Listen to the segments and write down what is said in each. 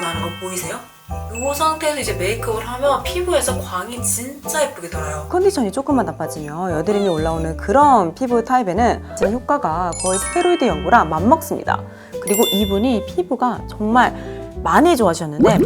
나는 거 보이세요? 이 상태에서 이제 메이크업을 하면 피부에서 광이 진짜 예쁘게 돌아요. 컨디션이 조금만 나빠지면 여드름이 올라오는 그런 피부 타입에는 제 효과가 거의 스테로이드 연고랑 맞먹습니다. 그리고 이분이 피부가 정말 많이 좋아지셨는데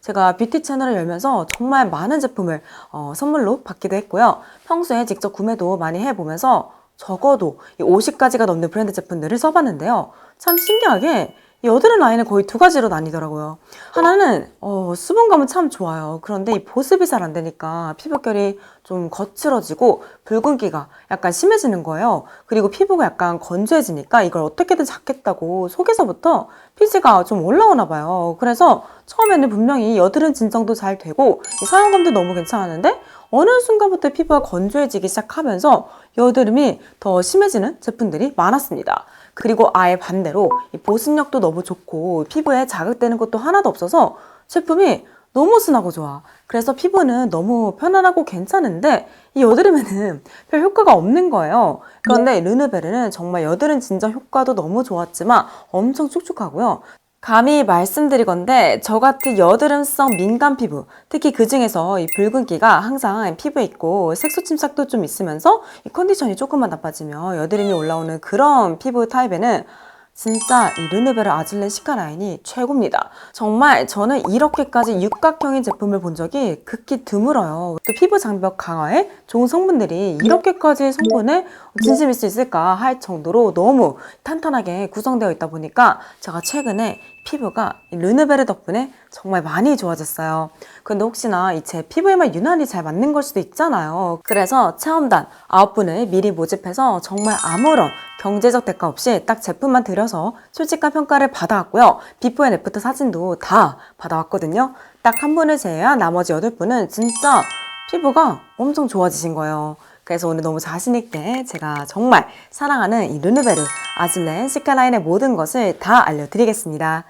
제가 뷰티 채널을 열면서 정말 많은 제품을 어, 선물로 받기도 했고요. 평소에 직접 구매도 많이 해보면서 적어도 이 50가지가 넘는 브랜드 제품들을 써봤는데요. 참 신기하게 이 여드름 라인은 거의 두 가지로 나뉘더라고요. 하나는 어, 수분감은 참 좋아요. 그런데 이 보습이 잘 안 되니까 피부결이 좀 거칠어지고 붉은기가 약간 심해지는 거예요. 그리고 피부가 약간 건조해지니까 이걸 어떻게든 잡겠다고 속에서부터 피지가 좀 올라오나 봐요. 그래서 처음에는 분명히 여드름 진정도 잘 되고 이 사용감도 너무 괜찮았는데 어느 순간부터 피부가 건조해지기 시작하면서 여드름이 더 심해지는 제품들이 많았습니다. 그리고 아예 반대로 이 보습력도 너무 좋고 피부에 자극되는 것도 하나도 없어서 제품이 너무 순하고 좋아. 그래서 피부는 너무 편안하고 괜찮은데 이 여드름에는 별 효과가 없는 거예요. 그런데 르누베르는 정말 여드름 진정 효과도 너무 좋았지만 엄청 촉촉하고요. 감히 말씀드리건데 저 같은 여드름성 민감 피부 특히 그 중에서 이 붉은기가 항상 피부에 있고 색소 침착도 좀 있으면서 이 컨디션이 조금만 나빠지면 여드름이 올라오는 그런 피부 타입에는 진짜 이 르누베르 아질렌 시카 라인이 최고입니다. 정말 저는 이렇게까지 육각형인 제품을 본 적이 극히 드물어요. 또 피부 장벽 강화에 좋은 성분들이 이렇게까지 성분에 진심일 수 있을까 할 정도로 너무 탄탄하게 구성되어 있다 보니까 제가 최근에 피부가 이 르누베르 덕분에 정말 많이 좋아졌어요. 근데 혹시나 이 제 피부에만 유난히 잘 맞는 걸 수도 있잖아요. 그래서 체험단 9분을 미리 모집해서 정말 아무런 경제적 대가 없이 딱 제품만 들여서 솔직한 평가를 받아왔고요. 비포 앤 애프터 사진도 다 받아왔거든요. 딱 한 분을 제외한 나머지 8분은 진짜 피부가 엄청 좋아지신 거예요. 그래서 오늘 너무 자신있게 제가 정말 사랑하는 이 르누베르 아질렌 시카라인의 모든 것을 다 알려드리겠습니다.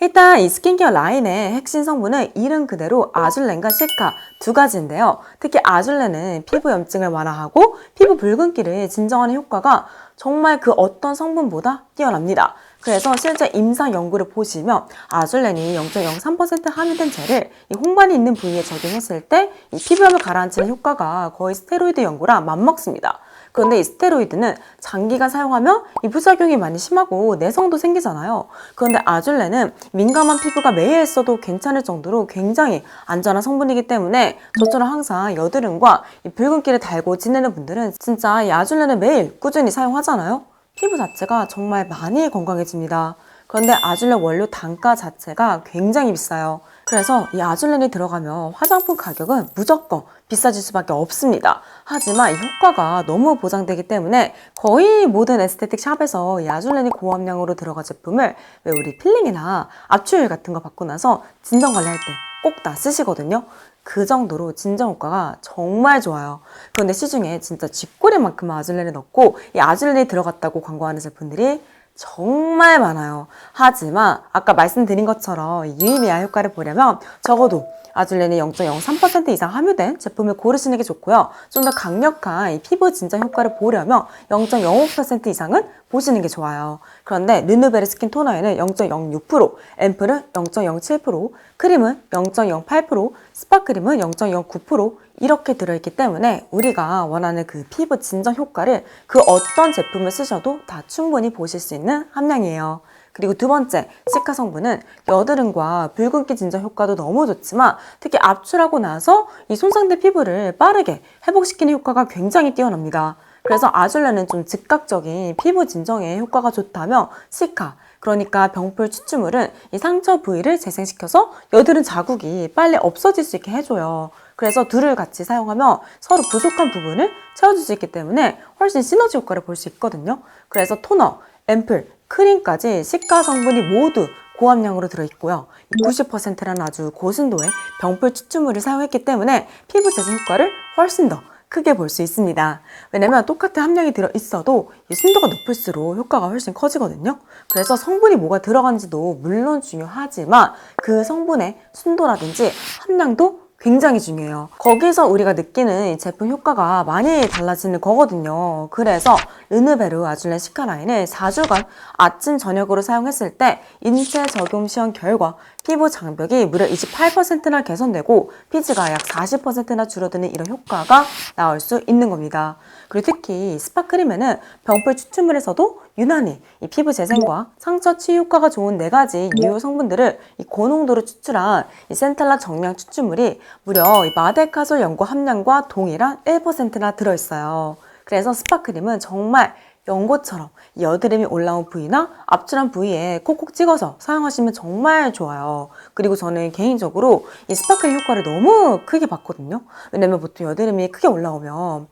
일단 이 스킨케어 라인의 핵심 성분은 이름 그대로 아줄렌과 시카 두 가지인데요. 특히 아줄렌은 피부 염증을 완화하고 피부 붉은기를 진정하는 효과가 정말 그 어떤 성분보다 뛰어납니다. 그래서 실제 임상 연구를 보시면 아줄렌이 0.03% 함유된 젤을 이 홍반이 있는 부위에 적용했을 때 이 피부염을 가라앉히는 효과가 거의 스테로이드 연고랑 맞먹습니다. 그런데 이 스테로이드는 장기간 사용하면 이 부작용이 많이 심하고 내성도 생기잖아요. 그런데 아줄레는 민감한 피부가 매일 써도 괜찮을 정도로 굉장히 안전한 성분이기 때문에 저처럼 항상 여드름과 이 붉은기를 달고 지내는 분들은 진짜 이 아줄레는 매일 꾸준히 사용하잖아요. 피부 자체가 정말 많이 건강해집니다. 그런데 아줄레 원료 단가 자체가 굉장히 비싸요. 그래서 이 아줄렌이 들어가면 화장품 가격은 무조건 비싸질 수밖에 없습니다. 하지만 이 효과가 너무 보장되기 때문에 거의 모든 에스테틱 샵에서 이 아줄렌이 고함량으로 들어간 제품을 왜 우리 필링이나 압출율 같은 거 받고 나서 진정 관리할 때 꼭 다 쓰시거든요. 그 정도로 진정 효과가 정말 좋아요. 그런데 시중에 진짜 쥐꼬리만큼 아줄렌을 넣고 이 아줄렌이 들어갔다고 광고하는 제품들이 정말 많아요. 하지만 아까 말씀드린 것처럼 유의미한 효과를 보려면 적어도 아줄렌이 0.03% 이상 함유된 제품을 고르시는 게 좋고요. 좀 더 강력한 이 피부 진정 효과를 보려면 0.05% 이상은 보시는 게 좋아요. 그런데 르누베르 스킨 토너에는 0.06%, 앰플은 0.07%, 크림은 0.08%, 스파크림은 0.09% 이렇게 들어있기 때문에 우리가 원하는 그 피부 진정 효과를 그 어떤 제품을 쓰셔도 다 충분히 보실 수 있는 함량이에요. 그리고 두 번째, 시카 성분은 여드름과 붉은기 진정 효과도 너무 좋지만 특히 압출하고 나서 이 손상된 피부를 빠르게 회복시키는 효과가 굉장히 뛰어납니다. 그래서 아줄레는 좀 즉각적인 피부 진정에 효과가 좋다면 시카, 그러니까 병풀 추출물은 이 상처 부위를 재생시켜서 여드름 자국이 빨리 없어질 수 있게 해줘요. 그래서 둘을 같이 사용하면 서로 부족한 부분을 채워줄 수 있기 때문에 훨씬 시너지 효과를 볼 수 있거든요. 그래서 토너, 앰플, 크림까지 시가 성분이 모두 고함량으로 들어있고요. 90%라는 아주 고순도의 병풀 추출물을 사용했기 때문에 피부 재생 효과를 훨씬 더 크게 볼 수 있습니다. 왜냐면 똑같은 함량이 들어있어도 이 순도가 높을수록 효과가 훨씬 커지거든요. 그래서 성분이 뭐가 들어간지도 물론 중요하지만 그 성분의 순도라든지 함량도 굉장히 중요해요. 거기서 우리가 느끼는 이 제품 효과가 많이 달라지는 거거든요. 그래서 르누베르 아줄렌 시카라인을 4주간 아침 저녁으로 사용했을 때 인체 적용 시험 결과 피부 장벽이 무려 28%나 개선되고 피지가 약 40%나 줄어드는 이런 효과가 나올 수 있는 겁니다. 그리고 특히 스파크림에는 병풀 추출물에서도 유난히 이 피부 재생과 상처 치유 효과가 좋은 네 가지 유효 성분들을 이 고농도로 추출한 이 센탈라 정량 추출물이 무려 이 마데카솔 연고 함량과 동일한 1%나 들어있어요. 그래서 스파크림은 정말 연고처럼 이 여드름이 올라온 부위나 압출한 부위에 콕콕 찍어서 사용하시면 정말 좋아요. 그리고 저는 개인적으로 이 스파클링 효과를 너무 크게 봤거든요. 왜냐면 보통 여드름이 크게 올라오면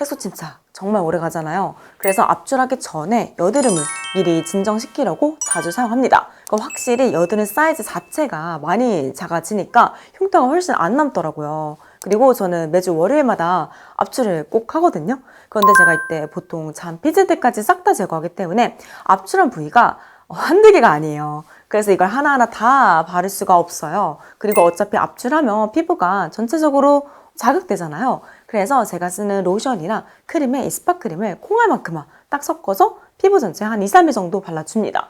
색소 침착 정말 오래 가잖아요. 그래서 압출하기 전에 여드름을 미리 진정시키려고 자주 사용합니다. 확실히 여드름 사이즈 자체가 많이 작아지니까 흉터가 훨씬 안 남더라고요. 그리고 저는 매주 월요일마다 압출을 꼭 하거든요. 그런데 제가 이때 보통 잔 피지들까지 싹 다 제거하기 때문에 압출한 부위가 어, 한두 개가 아니에요. 그래서 이걸 하나하나 다 바를 수가 없어요. 그리고 어차피 압출하면 피부가 전체적으로 자극되잖아요. 그래서 제가 쓰는 로션이나 크림에 이 스파크림을 콩알만큼만 딱 섞어서 피부 전체에 한 2, 3일 정도 발라줍니다.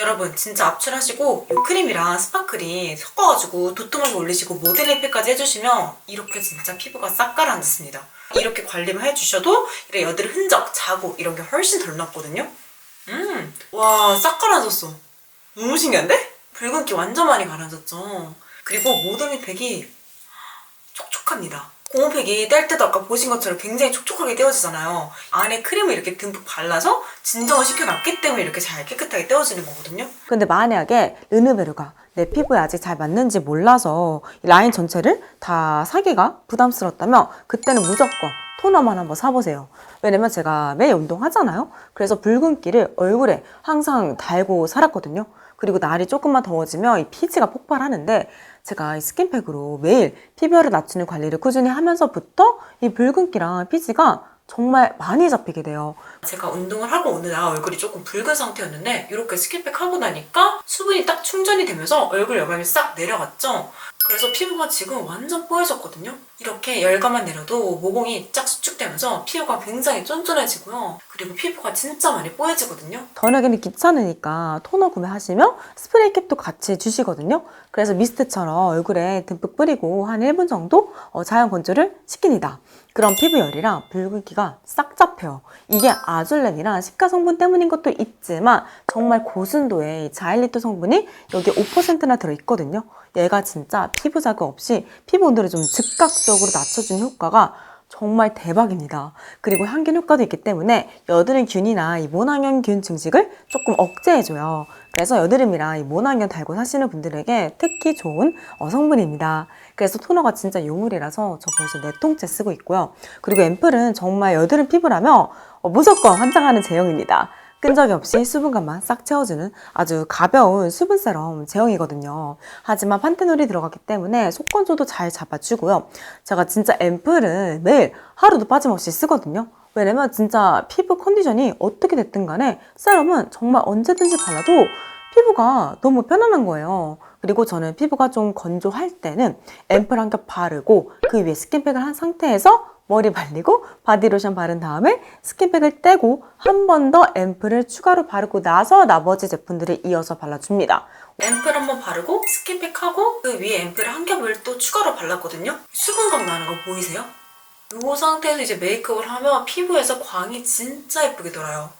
여러분 진짜 압출하시고 이 크림이랑 스파클이 섞어가지고 도톰하게 올리시고 모델링 팩까지 해주시면 이렇게 진짜 피부가 싹 가라앉습니다. 이렇게 관리만 해주셔도 이런 여드름 흔적, 자국 이런 게 훨씬 덜 났거든요. 음, 와, 싹 가라앉았어. 너무 신기한데? 붉은기 완전 많이 가라앉았죠. 그리고 모델링 팩이 촉촉합니다. 고무팩이 뗄 때도 아까 보신 것처럼 굉장히 촉촉하게 떼어지잖아요. 안에 크림을 이렇게 듬뿍 발라서 진정을 시켜놨기 때문에 이렇게 잘 깨끗하게 떼어지는 거거든요. 근데 만약에 르누베르가 내 피부에 아직 잘 맞는지 몰라서 이 라인 전체를 다 사기가 부담스럽다면 그때는 무조건 토너만 한번 사보세요. 왜냐면 제가 매일 운동하잖아요. 그래서 붉은기를 얼굴에 항상 달고 살았거든요. 그리고 날이 조금만 더워지면 이 피지가 폭발하는데 제가 이 스킨팩으로 매일 피부열을 낮추는 관리를 꾸준히 하면서부터 이 붉은기랑 피지가 정말 많이 잡히게 돼요. 제가 운동을 하고 오느라 얼굴이 조금 붉은 상태였는데 이렇게 스킨팩 하고 나니까 수분이 딱 충전이 되면서 얼굴 열감이 싹 내려갔죠. 그래서 피부가 지금 완전 뽀얘졌거든요. 이렇게 열감만 내려도 모공이 쫙 수축되면서 피부가 굉장히 쫀쫀해지고요. 그리고 피부가 진짜 많이 뽀얘지거든요. 저녁에는 귀찮으니까 토너 구매하시면 스프레이 캡도 같이 주시거든요. 그래서 미스트처럼 얼굴에 듬뿍 뿌리고 한 1분 정도 어, 자연 건조를 시킵니다. 그럼 피부열이랑 붉은기가 싹 잡혀요. 이게 아줄렌이랑 시카 성분 때문인 것도 있지만 정말 고순도의 이 자일리토 성분이 여기 5%나 들어있거든요. 얘가 진짜 피부 자극 없이 피부 온도를 좀 즉각 적으로 낮춰주는 효과가 정말 대박입니다. 그리고 향균 효과도 있기 때문에 여드름 균이나 이 모낭염균 증식을 조금 억제해줘요. 그래서 여드름이랑 이 모낭염 달고 사시는 분들에게 특히 좋은 어, 성분입니다. 그래서 토너가 진짜 유물이라서 저 벌써 네 통째 쓰고 있고요. 그리고 앰플은 정말 여드름 피부라면 어, 무조건 환장하는 제형입니다. 끈적이 없이 수분감만 싹 채워주는 아주 가벼운 수분 세럼 제형이거든요. 하지만 판테놀이 들어갔기 때문에 속건조도 잘 잡아주고요. 제가 진짜 앰플은 매일 하루도 빠짐없이 쓰거든요. 왜냐면 진짜 피부 컨디션이 어떻게 됐든 간에 세럼은 정말 언제든지 발라도 피부가 너무 편안한 거예요. 그리고 저는 피부가 좀 건조할 때는 앰플 한 겹 바르고 그 위에 스킨팩을 한 상태에서 머리 발리고 바디로션 바른 다음에 스킨팩을 떼고 한 번 더 앰플을 추가로 바르고 나서 나머지 제품들을 이어서 발라줍니다. 앰플 한 번 바르고 스킨팩 하고 그 위에 앰플 한 겹을 또 추가로 발랐거든요. 수분감 나는 거 보이세요? 이 상태에서 이제 메이크업을 하면 피부에서 광이 진짜 예쁘게 돌아요.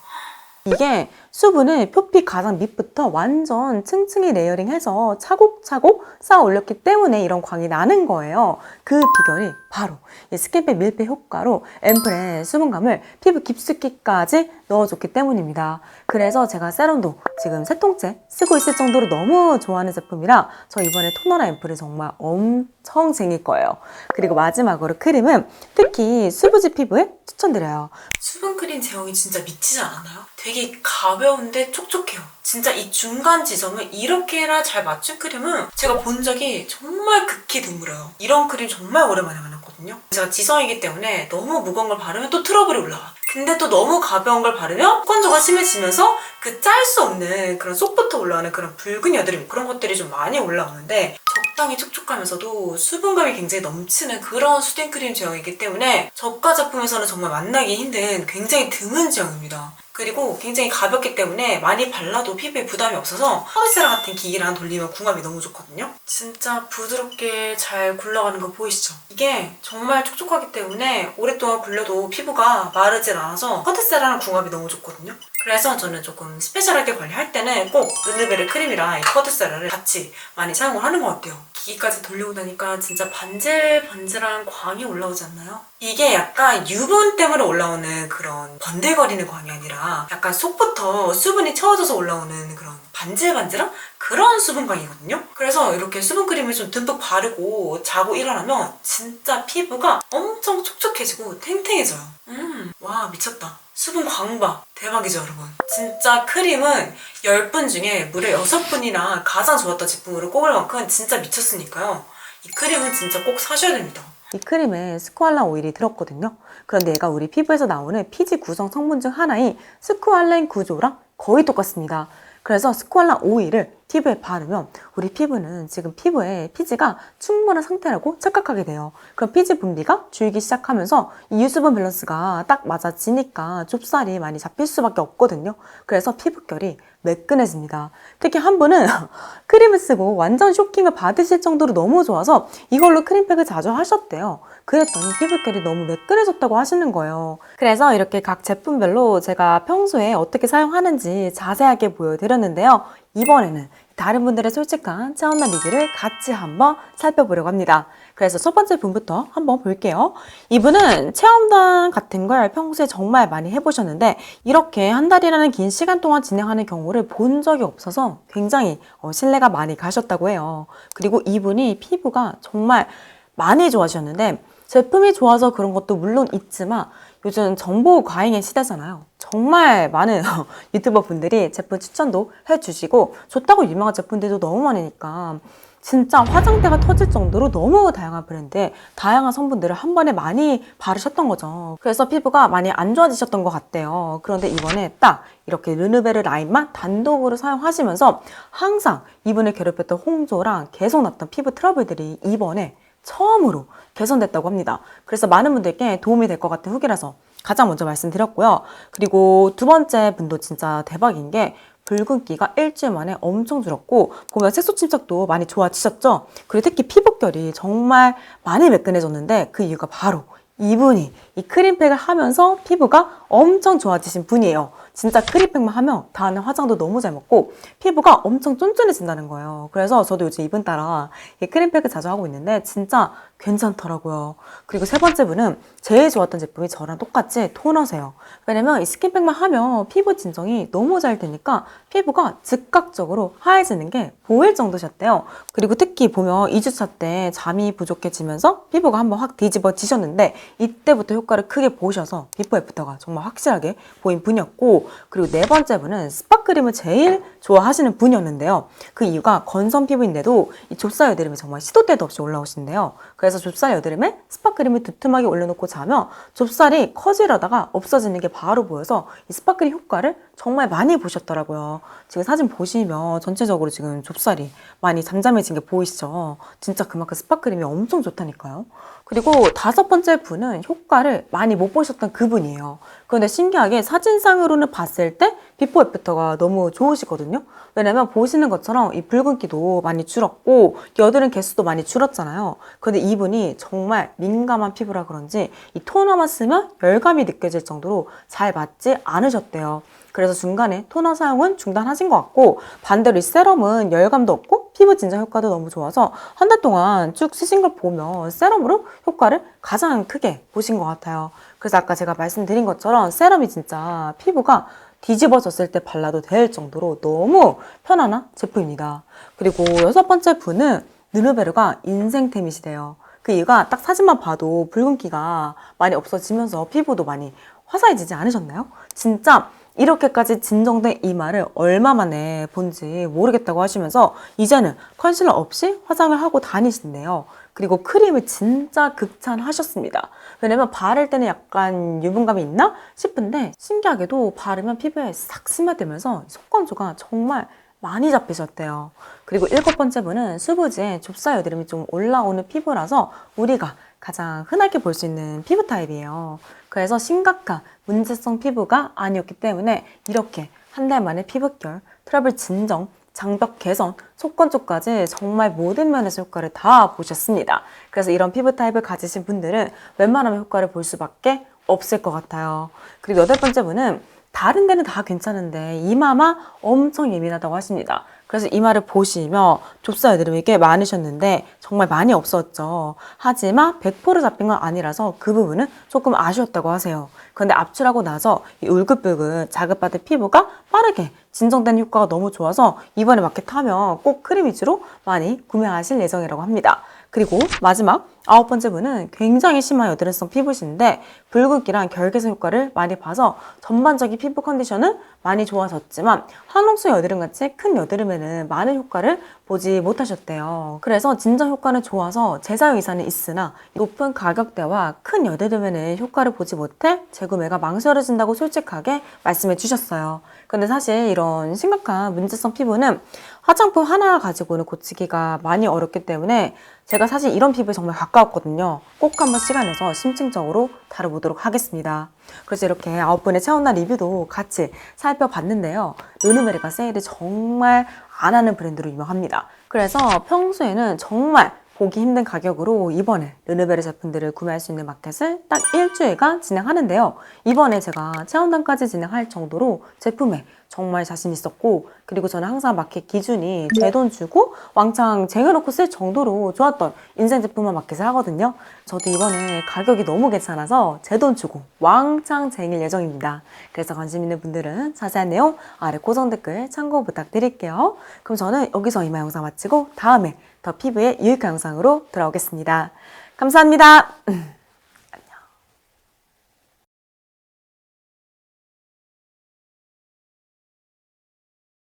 이게 수분을 표피 가장 밑부터 완전 층층이 레이어링해서 차곡차곡 쌓아 올렸기 때문에 이런 광이 나는 거예요. 그 비결이 바로 이 스킨팩 밀폐 효과로 앰플의 수분감을 피부 깊숙이까지 넣어줬기 때문입니다. 그래서 제가 세럼도 지금 세 통째 쓰고 있을 정도로 너무 좋아하는 제품이라 저 이번에 토너나 앰플이 정말 엄청 쟁일 거예요. 그리고 마지막으로 크림은 특히 수부지 피부에 추천드려요. 수분 크림 제형이 진짜 미치지 않았나요? 되게 가벼 운데 촉촉해요. 진짜 이 중간 지점을 이렇게나 잘 맞춘 크림은 제가 본 적이 정말 극히 드물어요. 이런 크림 정말 오랜만에 만났거든요. 제가 지성이기 때문에 너무 무거운 걸 바르면 또 트러블이 올라와. 근데 또 너무 가벼운 걸 바르면 건조가 심해지면서 그 짤 수 없는 그런 속부터 올라오는 그런 붉은 여드름 그런 것들이 좀 많이 올라오는데 적당히 촉촉하면서도 수분감이 굉장히 넘치는 그런 수딩크림 제형이기 때문에 저가 제품에서는 정말 만나기 힘든 굉장히 드문 제형입니다. 그리고 굉장히 가볍기 때문에 많이 발라도 피부에 부담이 없어서 허리세라 같은 기기랑 돌리면 궁합이 너무 좋거든요. 진짜 부드럽게 잘 굴러가는 거 보이시죠? 이게 정말 촉촉하기 때문에 오랫동안 굴려도 피부가 마르질 않아서 커트세라랑 궁합이 너무 좋거든요. 그래서 저는 조금 스페셜하게 관리할 때는 꼭 르누베르 크림이랑 이 커트세라를 같이 많이 사용을 하는 것 같아요. 기기까지 돌리고 나니까 진짜 반질반질한 광이 올라오지 않나요? 이게 약간 유분 때문에 올라오는 그런 번들거리는 광이 아니라 약간 속부터 수분이 채워져서 올라오는 그런 반질반질한 그런 수분광이거든요. 그래서 이렇게 수분크림을 좀 듬뿍 바르고 자고 일어나면 진짜 피부가 엄청 촉촉해지고 탱탱해져요. 음, 와 미쳤다. 수분 광바 대박이죠 여러분. 진짜 크림은 10분 중에 무려 6분이나 가장 좋았던 제품으로 꼽을 만큼 진짜 미쳤으니까요. 이 크림은 진짜 꼭 사셔야 됩니다. 이 크림에 스쿠알란 오일이 들었거든요. 그런데 얘가 우리 피부에서 나오는 피지 구성 성분 중 하나인 스쿠알렌 구조랑 거의 똑같습니다. 그래서 스쿠알란 오일을 피부에 바르면 우리 피부는 지금 피부에 피지가 충분한 상태라고 착각하게 돼요. 그럼 피지 분비가 줄기 시작하면서 이 유수분 밸런스가 딱 맞아지니까 좁쌀이 많이 잡힐 수밖에 없거든요. 그래서 피부결이 매끈해집니다. 특히 한 분은 크림을 쓰고 완전 쇼킹을 받으실 정도로 너무 좋아서 이걸로 크림팩을 자주 하셨대요. 그랬더니 피부결이 너무 매끈해졌다고 하시는 거예요. 그래서 이렇게 각 제품별로 제가 평소에 어떻게 사용하는지 자세하게 보여드렸는데요. 이번에는 다른 분들의 솔직한 체험남 리뷰를 같이 한번 살펴보려고 합니다. 그래서 첫 번째 분부터 한번 볼게요. 이분은 체험단 같은 걸 평소에 정말 많이 해보셨는데 이렇게 한 달이라는 긴 시간 동안 진행하는 경우를 본 적이 없어서 굉장히 어, 신뢰가 많이 가셨다고 해요. 그리고 이분이 피부가 정말 많이 좋아하셨는데 제품이 좋아서 그런 것도 물론 있지만 요즘 정보 과잉의 시대잖아요. 정말 많은 유튜버 분들이 제품 추천도 해주시고 좋다고 유명한 제품들도 너무 많으니까 진짜 화장대가 터질 정도로 너무 다양한 브랜드에 다양한 성분들을 한 번에 많이 바르셨던 거죠. 그래서 피부가 많이 안 좋아지셨던 것 같대요. 그런데 이번에 딱 이렇게 르누베르 라인만 단독으로 사용하시면서 항상 이분을 괴롭혔던 홍조랑 계속 났던 피부 트러블들이 이번에 처음으로 개선됐다고 합니다. 그래서 많은 분들께 도움이 될 것 같은 후기라서 가장 먼저 말씀드렸고요. 그리고 두 번째 분도 진짜 대박인 게 붉은기가 일주일 만에 엄청 줄었고 보면 색소 침착도 많이 좋아지셨죠? 그리고 특히 피부결이 정말 많이 매끈해졌는데 그 이유가 바로 이분이 이 크림팩을 하면서 피부가 엄청 좋아지신 분이에요. 진짜 크림팩만 하면 다음에 화장도 너무 잘 먹고 피부가 엄청 쫀쫀해진다는 거예요. 그래서 저도 요즘 이분 따라 이 크림팩을 자주 하고 있는데 진짜 괜찮더라고요. 그리고 세 번째 분은 제일 좋았던 제품이 저랑 똑같이 토너세요. 왜냐면 이 스킨팩만 하면 피부 진정이 너무 잘 되니까 피부가 즉각적으로 하얘지는 게 보일 정도셨대요. 그리고 특히 보면 2주차 때 잠이 부족해지면서 피부가 한번 확 뒤집어지셨는데 이때부터 효과를 크게 보셔서 비포 애프터가 정말 확실하게 보인 분이었고 그리고 네 번째 분은 스파크림을 제일 좋아하시는 분이었는데요. 그 이유가 건선 피부인데도 이 좁쌀 여드름이 정말 시도 때도 없이 올라오신대요. 그래서 좁쌀 여드름에 스파크림을 두툼하게 올려놓고 자면 좁쌀이 커지려다가 없어지는 게 바로 보여서 이 스파크림 효과를 정말 많이 보셨더라고요. 지금 사진 보시면 전체적으로 지금 좁쌀이 많이 잠잠해진 게 보이시죠? 진짜 그만큼 스파크림이 엄청 좋다니까요. 그리고 다섯 번째 분은 효과를 많이 못 보셨던 그분이에요. 그런데 신기하게 사진상으로는 봤을 때 비포 애프터가 너무 좋으시거든요. 왜냐면 보시는 것처럼 이 붉은기도 많이 줄었고 여드름 개수도 많이 줄었잖아요. 근데 이분이 정말 민감한 피부라 그런지 이 토너만 쓰면 열감이 느껴질 정도로 잘 맞지 않으셨대요. 그래서 중간에 토너 사용은 중단하신 것 같고 반대로 이 세럼은 열감도 없고 피부 진정 효과도 너무 좋아서 한 달 동안 쭉 쓰신 걸 보면 세럼으로 효과를 가장 크게 보신 것 같아요. 그래서 아까 제가 말씀드린 것처럼 세럼이 진짜 피부가 뒤집어졌을 때 발라도 될 정도로 너무 편안한 제품입니다. 그리고 여섯 번째 분은 느르베르가 인생템이시대요. 그 이유가 딱 사진만 봐도 붉은기가 많이 없어지면서 피부도 많이 화사해지지 않으셨나요? 진짜 이렇게까지 진정된 이마를 얼마 만에 본지 모르겠다고 하시면서 이제는 컨실러 없이 화장을 하고 다니신대요. 그리고 크림을 진짜 극찬하셨습니다. 왜냐면 바를 때는 약간 유분감이 있나 싶은데 신기하게도 바르면 피부에 싹 스며들면서 속건조가 정말 많이 잡히셨대요. 그리고 일곱 번째 분은 수부지에 좁사 여드름이 좀 올라오는 피부라서 우리가 가장 흔하게 볼 수 있는 피부 타입이에요. 그래서 심각한 문제성 피부가 아니었기 때문에 이렇게 한 달 만에 피부결, 트러블 진정, 장벽 개선, 속건 쪽까지 정말 모든 면에서 효과를 다 보셨습니다. 그래서 이런 피부 타입을 가지신 분들은 웬만하면 효과를 볼 수밖에 없을 것 같아요. 그리고 여덟 번째 분은 다른 데는 다 괜찮은데 이마만 엄청 예민하다고 하십니다. 그래서 이마를 보시며 좁사 여드름이 꽤 많으셨는데 정말 많이 없었죠. 하지만 100% 잡힌 건 아니라서 그 부분은 조금 아쉬웠다고 하세요. 그런데 압출하고 나서 이 울긋불긋 자극받은 피부가 빠르게 진정된 효과가 너무 좋아서 이번에 마켓 하면 꼭 크림 위주로 많이 구매하실 예정이라고 합니다. 그리고 마지막 아홉 번째 분은 굉장히 심한 여드름성 피부신데 붉은기랑 결계선 효과를 많이 봐서 전반적인 피부 컨디션은 많이 좋아졌지만 화농수 여드름같이 큰 여드름에는 많은 효과를 보지 못하셨대요. 그래서 진정 효과는 좋아서 재사용 이사는 있으나 높은 가격대와 큰 여드름에는 효과를 보지 못해 재구매가 망설여진다고 솔직하게 말씀해 주셨어요. 근데 사실 이런 심각한 문제성 피부는 화장품 하나 가지고는 고치기가 많이 어렵기 때문에 제가 사실 이런 피부에 정말 가까웠거든요. 꼭 한번 시간 내서 심층적으로 다뤄보도록 하겠습니다. 그래서 이렇게 아홉 분의 체온날 리뷰도 같이 살펴봤는데요. 르누메리가 세일을 정말 안 하는 브랜드로 유명합니다. 그래서 평소에는 정말 보기 힘든 가격으로 이번에 르누베르 제품들을 구매할 수 있는 마켓을 딱 일주일간 진행하는데요. 이번에 제가 체험단까지 진행할 정도로 제품에 정말 자신 있었고 그리고 저는 항상 마켓 기준이 제 돈 주고 왕창 쟁여놓고 쓸 정도로 좋았던 인생 제품만 마켓을 하거든요. 저도 이번에 가격이 너무 괜찮아서 제 돈 주고 왕창 쟁일 예정입니다. 그래서 관심 있는 분들은 자세한 내용 아래 고정 댓글 참고 부탁드릴게요. 그럼 저는 여기서 이마 영상 마치고 다음에 더 피부에 유익한 영상으로 돌아오겠습니다. 감사합니다.